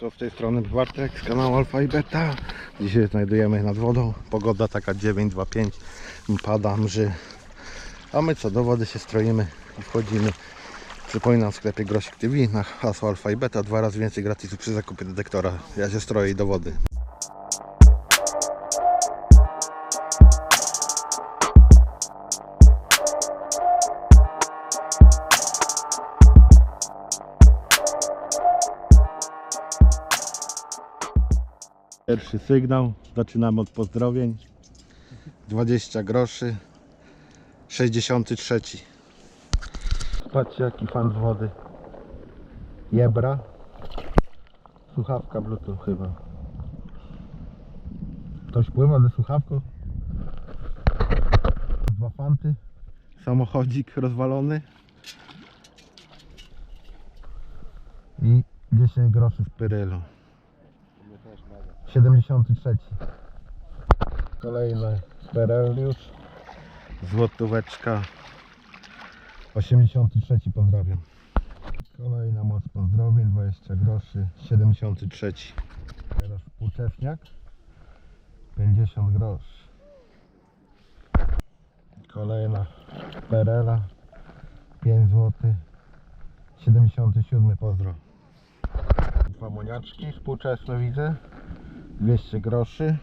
Siemaneczko, z tej strony Bartek z kanału Alfa i Beta. Dzisiaj znajdujemy nad wodą. Pogoda taka 925, pada, mrzy. A my co, do wody się stroimy i wchodzimy. Przypominam w sklepie Grosik TV na hasło Alfa i Beta. Dwa razy więcej gratisu przy zakupie detektora. Ja się stroję i do wody. Pierwszy sygnał. Zaczynamy od pozdrowień. 20 groszy. 63. Patrzcie jaki fan z wody. Jebra. Słuchawka Bluetooth chyba. Ktoś pływa ze słuchawką? Dwa fanty. Samochodzik rozwalony. I 10 groszy z Pyrylu. 73. Kolejny Perelius. Złotóweczka. 83 pozdrawiam. Kolejna moc pozdrowień, 20 groszy. 73. Teraz współczesniak. 50 groszy. Kolejna Perela. 5 zł. 77 pozdro. Dwa moniaczki współczesne widzę. 200 groszy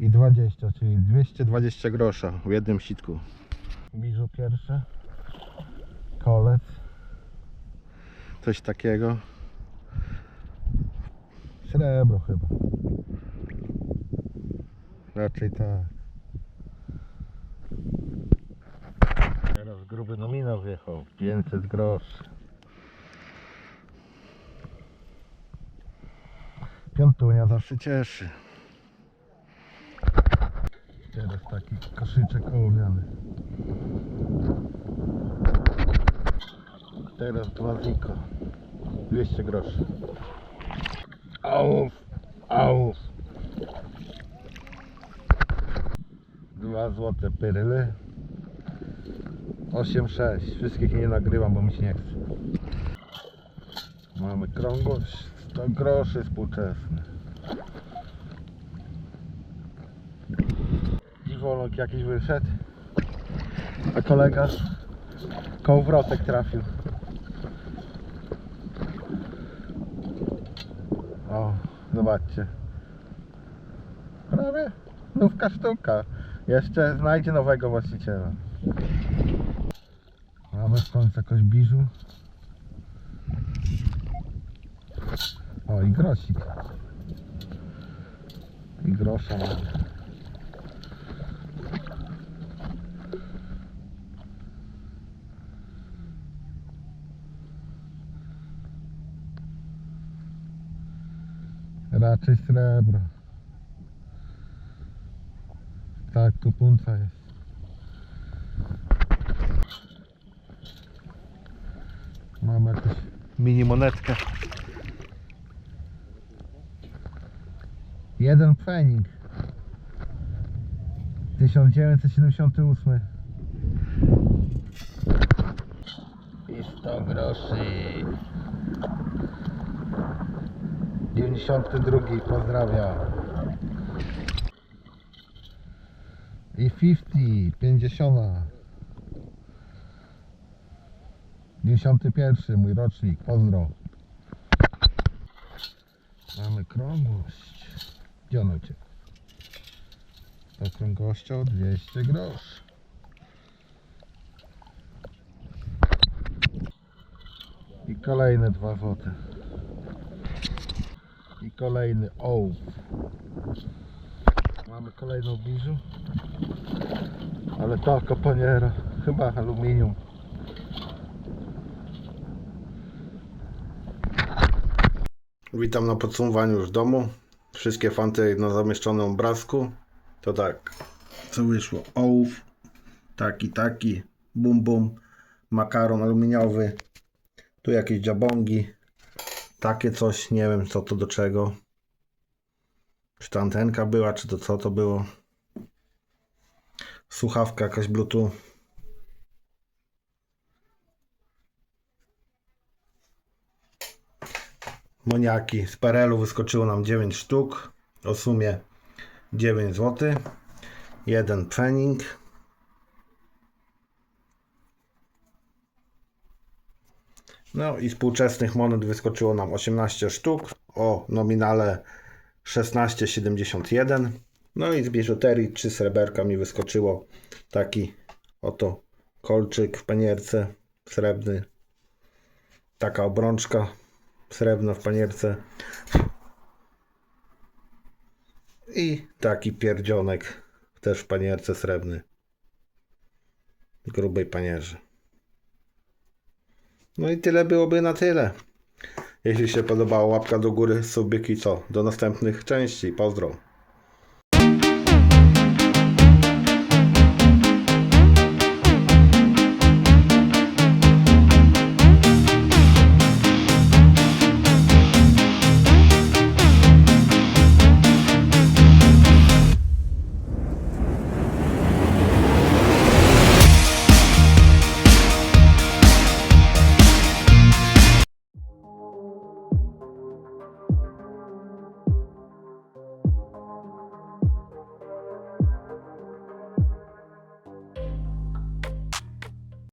i 20, czyli 220 grosza w jednym sitku. Biżu pierwsze, kolec, coś takiego. Srebro chyba. Raczej tak. Teraz gruby nominał wjechał, 500 groszy. Piątunia zawsze cieszy. Teraz taki koszyczek ołowiany. Teraz dwa ziko. 200 groszy. Auf, auf. Dwa złote pyryle. 8,6. Wszystkich nie nagrywam, bo mi się nie chce. Mamy krągłość 100 groszy współczesne. Dziwolok jakiś wyszedł. A kolega kołowrotek trafił. O, zobaczcie. Prawie nówka sztuka. Jeszcze znajdzie nowego właściciela. Mamy w końcu jakoś biżu. O i grosik. I grosza mamy. Raczej srebro. Tak, tu punca jest. Mamy jakąś mini monetkę. Jeden pfennig. 1978. I 100 groszy. 92 pozdrawiam. I 50, 50. 91 mój rocznik, pozdro. Mamy krągłość. Gdzie on uciekł? Okrągłością 200 groszy. I kolejne dwa złote. I kolejny ołów. Mamy kolejną biżu. Ale to koponiera. Chyba aluminium. Witam na podsumowaniu już domu. Wszystkie fanty na zamieszczonym obrazku. To tak, co wyszło? Ołów, taki, taki, bum bum, makaron aluminiowy, tu jakieś dziabongi, takie coś, nie wiem co to do czego. Czy to antenka była, czy to co to było? Słuchawka jakaś bluetooth. Moniaki z Perelu wyskoczyło nam 9 sztuk o sumie 9 zł. Jeden pfennig. No i współczesnych monet wyskoczyło nam 18 sztuk o nominale 16,71. No i z biżuterii 3 sreberka mi wyskoczyło taki oto kolczyk w panierce srebrny. Taka obrączka srebrna w panierce. I taki pierdzionek też w panierce srebrny. Grubej panierze. No i tyle byłoby na tyle. Jeśli się podobało, łapka do góry, subyki co? Do następnych części. Pozdro.